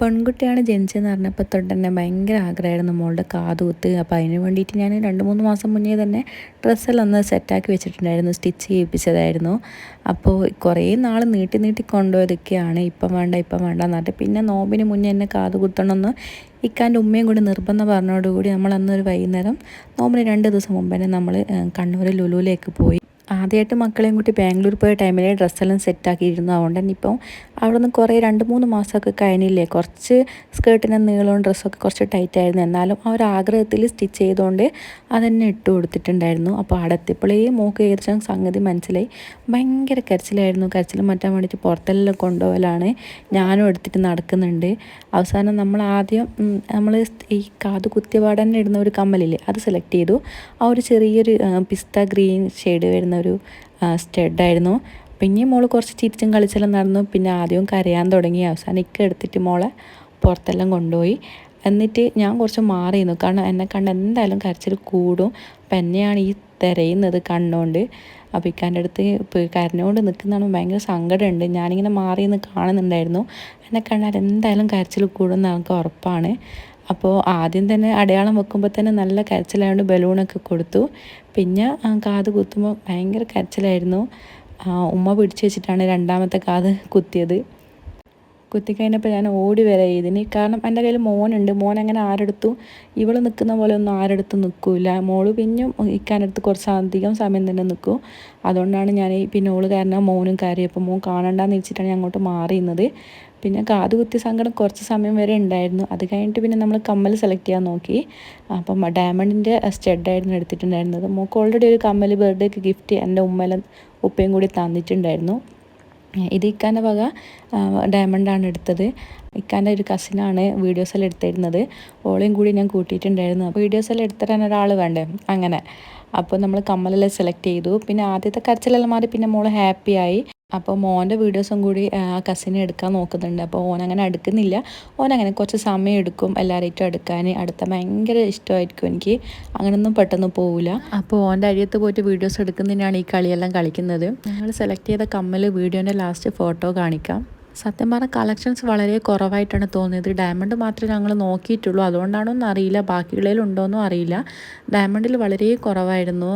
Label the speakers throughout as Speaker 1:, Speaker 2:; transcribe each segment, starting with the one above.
Speaker 1: പെൺകുട്ടിയാണ് ജനിച്ചതെന്ന് പറഞ്ഞപ്പോൾ തൊട്ട് തന്നെ ഭയങ്കര ആഗ്രഹമായിരുന്നു മോളുടെ കാതുകുത്ത്. അപ്പോൾ അതിന് വേണ്ടിയിട്ട് ഞാൻ രണ്ട് മൂന്ന് മാസം മുന്നേ തന്നെ ഡ്രസ്സെല്ലാം ഒന്ന് സെറ്റാക്കി വെച്ചിട്ടുണ്ടായിരുന്നു സ്റ്റിച്ച് ചെയ്യിപ്പിച്ചതായിരുന്നു. അപ്പോൾ കുറേ നാൾ നീട്ടി നീട്ടി കൊണ്ടുപോയതൊക്കെയാണ് ഇപ്പം വേണ്ട ഇപ്പം വേണ്ട എന്നിട്ട് പിന്നെ നോമ്പിന് മുന്നേ എന്നെ കാത് കുത്തണമെന്ന് ഇക്കാന്റെ ഉമ്മയും കൂടി നിർബന്ധം പറഞ്ഞോടുകൂടി നമ്മൾ അന്നൊരു വൈകുന്നേരം നോമ്പിന് രണ്ട് ദിവസം മുമ്പ് തന്നെ നമ്മൾ കണ്ണൂർ ലുലുവിലേക്ക് പോയി. ആദ്യമായിട്ട് മക്കളെയും കൂട്ടി ബാംഗ്ലൂർ പോയ ടൈമിൽ ഡ്രസ്സെല്ലാം സെറ്റാക്കിയിരുന്നു അതുകൊണ്ട് തന്നെ ഇപ്പം അവിടെ നിന്ന് കുറേ രണ്ട് മൂന്ന് മാസമൊക്കെ കഴിഞ്ഞില്ലേ? കുറച്ച് സ്കേർട്ടിന് നീളവും ഡ്രസ്സൊക്കെ കുറച്ച് ടൈറ്റ് ആയിരുന്നു. എന്നാലും ആ ഒരു ആഗ്രഹത്തിൽ സ്റ്റിച്ച് ചെയ്തുകൊണ്ട് അതന്നെ ഇട്ട് കൊടുത്തിട്ടുണ്ടായിരുന്നു. അപ്പോൾ അവിടെ എത്തിയപ്പോഴേ മോക്ക് ഏകദേശം സംഗതി മനസ്സിലായി. ഭയങ്കര കരച്ചിലായിരുന്നു. കരച്ചിൽ മാറ്റാൻ വേണ്ടിയിട്ട് പുറത്തെല്ലാം കൊണ്ടുപോകലാണ് ഞാനും എടുത്തിട്ട് നടക്കുന്നുണ്ട്. അവസാനം നമ്മൾ ആദ്യം നമ്മൾ ഈ കാത് കുത്തിയപാടന്നെ ഇടുന്ന ഒരു കമ്മലില്ലേ? അത് സെലക്ട് ചെയ്തു. ആ ഒരു ചെറിയൊരു പിസ്ത ഗ്രീൻ ഷെയ്ഡ് വരുന്ന ഒരു സ്റ്റഡായിരുന്നു. പിന്നെ മോൾ കുറച്ച് ചിരിച്ചും കളിച്ചെല്ലാം നടന്നു. പിന്നെ ആദ്യം കരയാൻ തുടങ്ങി. അവസാനം ഇക്ക എടുത്തിട്ട് മോളെ പുറത്തെല്ലാം കൊണ്ടുപോയി. എന്നിട്ട് ഞാൻ കുറച്ച് മാറിയിരുന്നു. കാരണം എന്നെ കണ്ട് എന്തായാലും കരച്ചിൽ കൂടും. അപ്പം എന്നെയാണ് ഈ തിരയുന്നത് കണ്ണുകൊണ്ട് അപ്പോൾ ഇക്കാന്റെ അടുത്ത് കരഞ്ഞുകൊണ്ട് നിൽക്കുന്നതാണ് ഭയങ്കര സങ്കടമുണ്ട്. ഞാനിങ്ങനെ മാറി നിന്ന് കാണുന്നുണ്ടായിരുന്നു. എന്നെ കണ്ടാൽ എന്തായാലും കരച്ചിൽ കൂടുമെന്ന് നമുക്ക് ഉറപ്പാണ്. അപ്പോൾ ആദ്യം തന്നെ അടയാളം വെക്കുമ്പോൾ തന്നെ നല്ല കരച്ചിലായതുകൊണ്ട് ബലൂണൊക്കെ കൊടുത്തു. പിന്നെ കാത് കുത്തുമ്പോൾ ഭയങ്കര കരച്ചിലായിരുന്നു. ഉമ്മ പിടിച്ചു വെച്ചിട്ടാണ് രണ്ടാമത്തെ കാത് കുത്തിയത്. കുത്തിക്കഴിഞ്ഞപ്പോൾ ഞാൻ ഓടി വരെ ഇതിന് കാരണം എന്റെ കയ്യിൽ മോനുണ്ട്. മോൻ അങ്ങനെ ആരെടുത്തു ഇവൾ നിൽക്കുന്ന പോലെ ഒന്നും ആരെടുത്ത് നിൽക്കില്ല മോൾ പിന്നെയും ഇക്കാനടുത്ത് കുറച്ച് അധികം സമയം തന്നെ നിൽക്കും അതുകൊണ്ടാണ് ഞാൻ പിന്നെ ഓൾ കാരണം മോനും കാര്യം. അപ്പോൾ മോൻ കാണണ്ടെന്ന് വെച്ചിട്ടാണ് ഞാൻ അങ്ങോട്ട് മാറിയുന്നത് പിന്നെ കാതുകുത്തി സങ്കടം കുറച്ച് സമയം വരെ ഉണ്ടായിരുന്നു. അത് കഴിഞ്ഞിട്ട് പിന്നെ നമ്മൾ കമ്മൽ സെലക്ട് ചെയ്യാൻ നോക്കി. അപ്പം ഡയമണ്ടിന്റെ സ്റ്റെഡായിരുന്നു എടുത്തിട്ടുണ്ടായിരുന്നത്. മോൾക്ക് ഓൾറെഡി ഒരു കമ്മൽ ബർത്ത്ഡേക്ക് ഗിഫ്റ്റ് എന്റെ ഉമ്മല ഉപ്പയും കൂടി തന്നിട്ടുണ്ടായിരുന്നു. ഇത് ഇക്കാന്റെ വക ഡയമണ്ടാണ് എടുത്തത്. ഇക്കാന്റെ ഒരു കസിനാണ് വീഡിയോസെല്ലാം എടുത്തിരുന്നത്. ഓളെയും കൂടി ഞാൻ കൂട്ടിയിട്ടുണ്ടായിരുന്നു. അപ്പോൾ വീഡിയോസെല്ലാം എടുത്തിടാൻ ഒരാൾ വേണ്ടേ? അങ്ങനെ. അപ്പോൾ നമ്മൾ കമ്മലെല്ലാം സെലക്ട് ചെയ്തു. പിന്നെ ആദ്യത്തെ കരച്ചിലെല്ലാം മാറി പിന്നെ മോൾ ഹാപ്പിയായി അപ്പോൾ മോന്റെ വീഡിയോസും കൂടി ആ കസിനെ എടുക്കാൻ നോക്കുന്നുണ്ട്. അപ്പോൾ ഓൻ അങ്ങനെ എടുക്കുന്നില്ല ഓൻ അങ്ങനെ കുറച്ച് സമയം എടുക്കും എല്ലാവരായിട്ടും എടുക്കാൻ അടുത്ത ഭയങ്കര ഇഷ്ടമായിരിക്കും എനിക്ക്. അങ്ങനെയൊന്നും പെട്ടെന്ന് പോവില്ല അപ്പോൾ ഓന്റെ അരിയത്ത് പോയിട്ട് വീഡിയോസ് എടുക്കുന്നതിനാണ് ഈ കളിയെല്ലാം കളിക്കുന്നത്. ഞങ്ങൾ സെലക്ട് ചെയ്ത കമ്മൽ വീഡിയോന്റെ ലാസ്റ്റ് ഫോട്ടോ കാണിക്കാം. സത്യം പറഞ്ഞാൽ കളക്ഷൻസ് വളരെ കുറവായിട്ടാണ് തോന്നിയത്. ഡയമണ്ട് മാത്രമേ ഞങ്ങൾ നോക്കിയിട്ടുള്ളൂ. അതുകൊണ്ടാണോന്നും അറിയില്ല. ബാക്കിയുള്ളതിലുണ്ടോയെന്നും അറിയില്ല. ഡയമണ്ടിൽ വളരെ കുറവായിരുന്നു.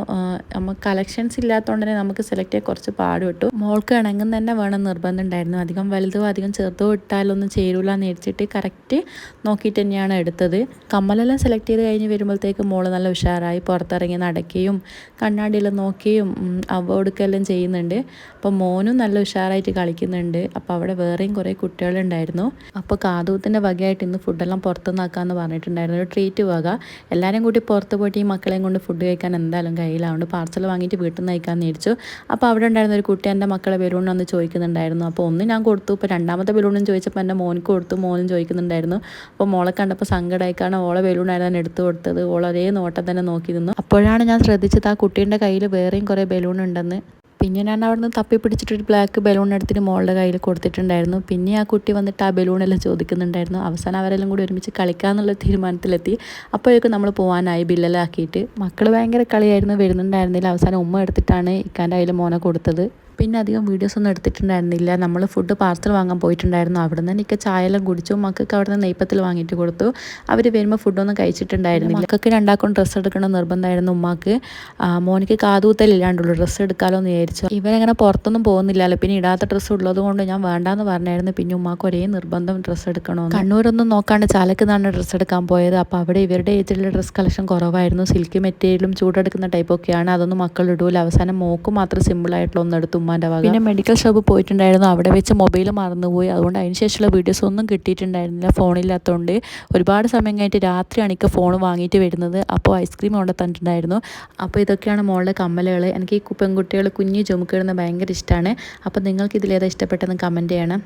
Speaker 1: നമുക്ക് കളക്ഷൻസ് ഇല്ലാത്തതുകൊണ്ട് തന്നെ നമുക്ക് സെലക്ട് ചെയ്യാൻ കുറച്ച് പാടുപെട്ടു മോൾക്ക് ഇണങ്ങുന്ന തന്നെ വേണം നിർബന്ധം ഉണ്ടായിരുന്നു. അധികം വലുതോ അധികം ചെറുതോ ഇട്ടാലൊന്നും ചേരൂല എന്ന് വെച്ചിട്ട് കറക്റ്റ് നോക്കിയിട്ട് തന്നെയാണ് എടുത്തത്. കമ്മലെല്ലാം സെലക്ട് ചെയ്ത് കഴിഞ്ഞ് വരുമ്പോഴത്തേക്ക് മോൾ നല്ല ഉഷാറായി. പുറത്തിറങ്ങി നടക്കുകയും കണ്ണാടിയെല്ലാം നോക്കുകയും അവ കൊടുക്കുകയെല്ലാം ചെയ്യുന്നുണ്ട്. അപ്പോൾ മോനും നല്ല ഉഷാറായിട്ട് കളിക്കുന്നുണ്ട്. അപ്പോൾ അവിടെ വേറെയും കുറേ കുട്ടികളുണ്ടായിരുന്നു. അപ്പോൾ കാതൂത്തിന്റെ വകയായിട്ട് ഇന്ന് ഫുഡെല്ലാം പുറത്തുനിന്നാക്കാമെന്ന് പറഞ്ഞിട്ടുണ്ടായിരുന്നു. ഒരു ട്രീറ്റ് വക. എല്ലാവരും കൂടി പുറത്ത് പോയിട്ട് ഈ മക്കളെയും കൊണ്ട് ഫുഡ് കഴിക്കാൻ എന്തായാലും കയ്യിലാവുണ്ട് പാർസൽ വാങ്ങിയിട്ട് വീട്ടിൽ നിന്ന് കഴിക്കാൻ മേടിച്ചു അപ്പോൾ അവിടെ ഉണ്ടായിരുന്ന ഒരു കുട്ടി എന്റെ മക്കളെ ബലൂൺ ഒന്ന് ചോദിക്കുന്നുണ്ടായിരുന്നു. അപ്പോൾ ഒന്ന് ഞാൻ കൊടുത്തു. ഇപ്പോൾ രണ്ടാമത്തെ ബലൂണും ചോദിച്ചപ്പോൾ എന്റെ മോനക്ക് കൊടുത്തു. മോനും ചോദിക്കുന്നുണ്ടായിരുന്നു. അപ്പോൾ മോളെ കണ്ടപ്പോൾ സങ്കടമായിക്കാണ്. ഓളെ ബലൂണായിരുന്നു എടുത്തു കൊടുത്തത്. അതേ നോട്ടം തന്നെ നോക്കി നിന്നു അപ്പോഴാണ് ഞാൻ ശ്രദ്ധിച്ചത് ആ കുട്ടീന്റെ കയ്യിൽ വേറെയും കുറേ ബലൂൺ ഉണ്ടെന്ന്. പിന്നെ ഞാൻ അവിടെ നിന്ന് തപ്പി പിടിച്ചിട്ടൊരു ബ്ലാക്ക് ബലൂൺ എടുത്തിട്ട് മോളുടെ കയ്യിൽ കൊടുത്തിട്ടുണ്ടായിരുന്നു. പിന്നെ ആ കുട്ടി വന്നിട്ട് ആ ബലൂണെല്ലാം ചോദിക്കുന്നുണ്ടായിരുന്നു. അവസാനം അവരെല്ലാം കൂടി ഒരുമിച്ച് കളിക്കാന്നുള്ള തീരുമാനത്തിലെത്തി. അപ്പോഴേക്കും നമ്മൾ പോകാനായി ബില്ലെല്ലാം മക്കൾ ഭയങ്കര കളിയായിരുന്നു വരുന്നുണ്ടായിരുന്നില്ല. അവസാനം ഉമ്മ എടുത്തിട്ടാണ് ഇക്കാന്റെ കയ്യിൽ മോനെ കൊടുത്തത്. പിന്നെ അധികം വീഡിയോസ് ഒന്നും എടുത്തിട്ടുണ്ടായിരുന്നില്ല. നമ്മൾ ഫുഡ് പാർസൽ വാങ്ങാൻ പോയിട്ടുണ്ടായിരുന്നു. അവിടെ നിന്ന് എനിക്ക് ചായയെല്ലാം കുടിച്ചു. മക്കൾക്ക് അവിടെ നിന്ന് നെയ്പ്പത്തിൽ വാങ്ങിയിട്ട് കൊടുത്തു. അവർ വരുമ്പോൾ ഫുഡൊന്നും കഴിച്ചിട്ടുണ്ടായിരുന്നില്ല. മക്കൾക്ക് രണ്ടാക്കും ഡ്രസ്സ് എടുക്കണം നിർബന്ധമായിരുന്നു ഉമ്മാക്ക്. മോനിക്ക് കാതൂത്തലില്ലാണ്ടുള്ളൂ. ഡ്രസ്സ് എടുക്കാമല്ലോ എന്ന് വിചാരിച്ചു. ഇവരങ്ങനെ പുറത്തൊന്നും പോകുന്നില്ലല്ലോ. പിന്നെ ഇടാത്ത ഡ്രസ്സ് ഉള്ളത് കൊണ്ട് ഞാൻ വേണ്ടാന്ന് പറഞ്ഞായിരുന്നു. പിന്നെ ഉമ്മാക്ക് ഒരേ നിർബന്ധം ഡ്രസ്സ് എടുക്കണോ കണ്ണൂരൊന്നും നോക്കാണ്ട് ചാലക്ക് നിന്നാണ് ഡ്രസ്സ് എടുക്കാൻ പോയത്. അപ്പോൾ അവിടെ ഇവരുടെ ഏജിലുള്ള ഡ്രസ്സ് കളക്ഷൻ കുറവായിരുന്നു. സിൽക്ക് മെറ്റീരിയലും ചൂടെടുക്കുന്ന ടൈപ്പൊക്കെയാണ് അതൊന്നും മക്കൾ ഇടൂല അവസാനം മോക്ക് മാത്രം സിമ്പിളായിട്ടുള്ള ഒന്ന് എടുത്തു. ഉമ്മാന്റെ വക. പിന്നെ മെഡിക്കൽ ഷോപ്പ് പോയിട്ടുണ്ടായിരുന്നു. അവിടെ വെച്ച് മൊബൈൽ മറന്നുപോയി. അതുകൊണ്ട് അതിന് ശേഷമുള്ള വീഡിയോസ് ഒന്നും കിട്ടിയിട്ടുണ്ടായിരുന്നില്ല ഫോണില്ലാത്തതുകൊണ്ട് ഒരുപാട് സമയം കഴിഞ്ഞിട്ട് രാത്രിയാണ് എനിക്ക് ഫോൺ വാങ്ങിയിട്ട് വരുന്നത്. അപ്പോൾ ഐസ്ക്രീം കൊണ്ട് തന്നിട്ടുണ്ടായിരുന്നു. അപ്പോൾ ഇതൊക്കെയാണ് മോളുടെ കമ്മലുകൾ എനിക്ക് ഈ പെൺകുട്ടികൾ കുഞ്ഞു ചുമക്കിടുന്ന ഭയങ്കര ഇഷ്ടമാണ് അപ്പോൾ നിങ്ങൾക്ക് ഇതിലേതാ ഇഷ്ടപ്പെട്ടെന്ന് കമന്റ് ചെയ്യണം.